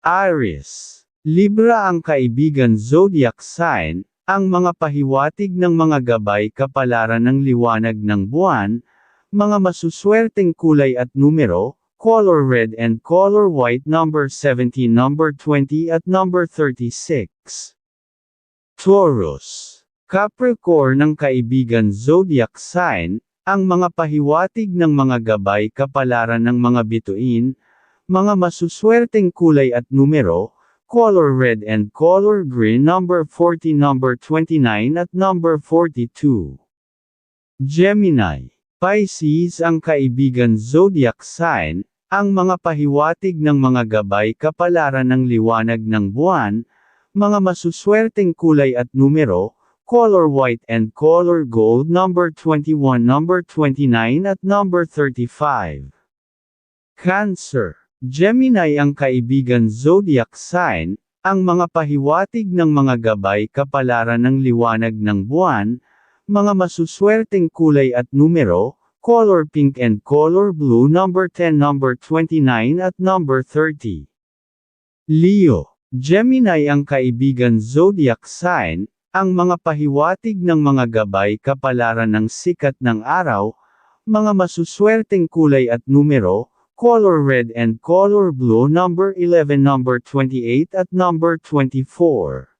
Aries. Libra ang kaibigan zodiac sign, ang mga pahiwatig ng mga gabay kapalaran ng liwanag ng buwan, mga masuswerteng kulay at numero, color red and color white number 17 number 20 at number 36. Taurus. Capricorn ng kaibigan zodiac sign, ang mga pahiwatig ng mga gabay kapalaran ng mga bituin, mga masuswerteng kulay at numero, color red and color green number 40 number 29 at number 42. Gemini. Pisces ang kaibigan zodiac sign, ang mga pahiwatig ng mga gabay kapalaran ng liwanag ng buwan, mga masuswerteng kulay at numero, color white and color gold number 21 number 29 at number 35. Cancer. Gemini ang kaibigan zodiac sign, ang mga pahiwatig ng mga gabay kapalaran ng liwanag ng buwan, mga masuswerteng kulay at numero, color pink and color blue number 10 number 29 at number 30. Leo. Gemini ang kaibigan zodiac sign, ang mga pahiwatig ng mga gabay kapalaran ng sikat ng araw, mga masuswerteng kulay at numero, color red and color blue number 11 number 28 at number 24.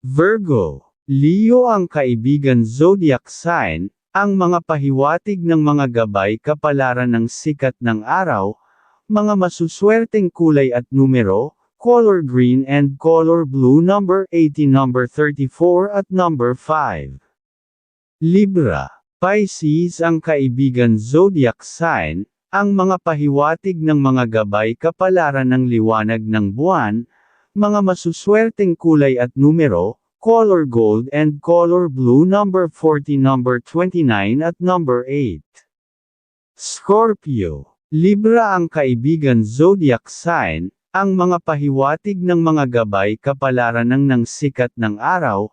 Virgo. Leo ang kaibigan zodiac sign, ang mga pahiwatig ng mga gabay kapalaran ng sikat ng araw, mga masuswerteng kulay at numero, color green and color blue number 18 number 34 at number 5. Libra. Pisces ang kaibigan zodiac sign, ang mga pahiwatig ng mga gabay kapalaran ng liwanag ng buwan, mga masuswerteng kulay at numero, color gold and color blue number 40 number 29 at number 8. Scorpio. Libra ang kaibigan zodiac sign, ang mga pahiwatig ng mga gabay kapalaran ng ng sikat ng araw,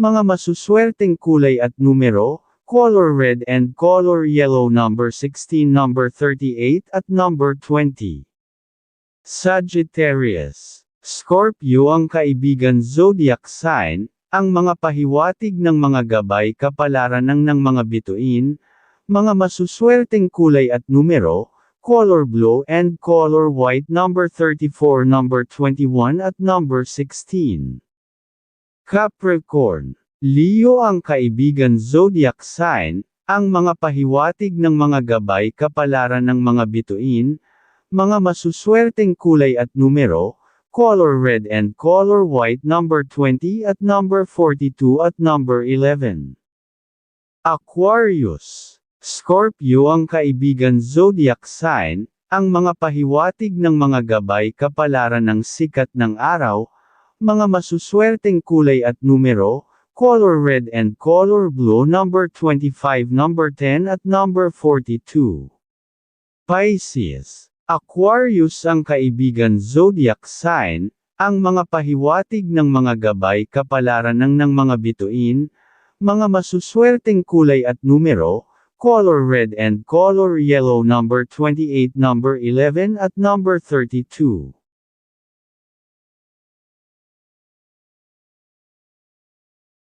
mga masuswerteng kulay at numero, color red and color yellow number 16 number 38 at number 20. Sagittarius. Scorpio ang kaibigan zodiac sign, ang mga pahiwatig ng mga gabay kapalaran ng ng mga bituin, mga masuswerteng kulay at numero, color blue and color white number 34 number 21 at number 16. Capricorn. Leo ang kaibigan zodiac sign, ang mga pahiwatig ng mga gabay kapalaran ng mga bituin, mga masuswerteng kulay at numero, color red and color white number 20 at number 42 at number 11. Aquarius. Scorpio ang kaibigan zodiac sign, ang mga pahiwatig ng mga gabay kapalaran ng sikat ng araw, mga masuswerteng kulay at numero, color red and color blue number 25 number 10 at number 42. Pisces. Aquarius ang kaibigan zodiac sign, ang mga pahiwatig ng mga gabay kapalaran ng ng mga bituin, mga masuswerteng kulay at numero, color red and color yellow number 28 number 11 at number 32.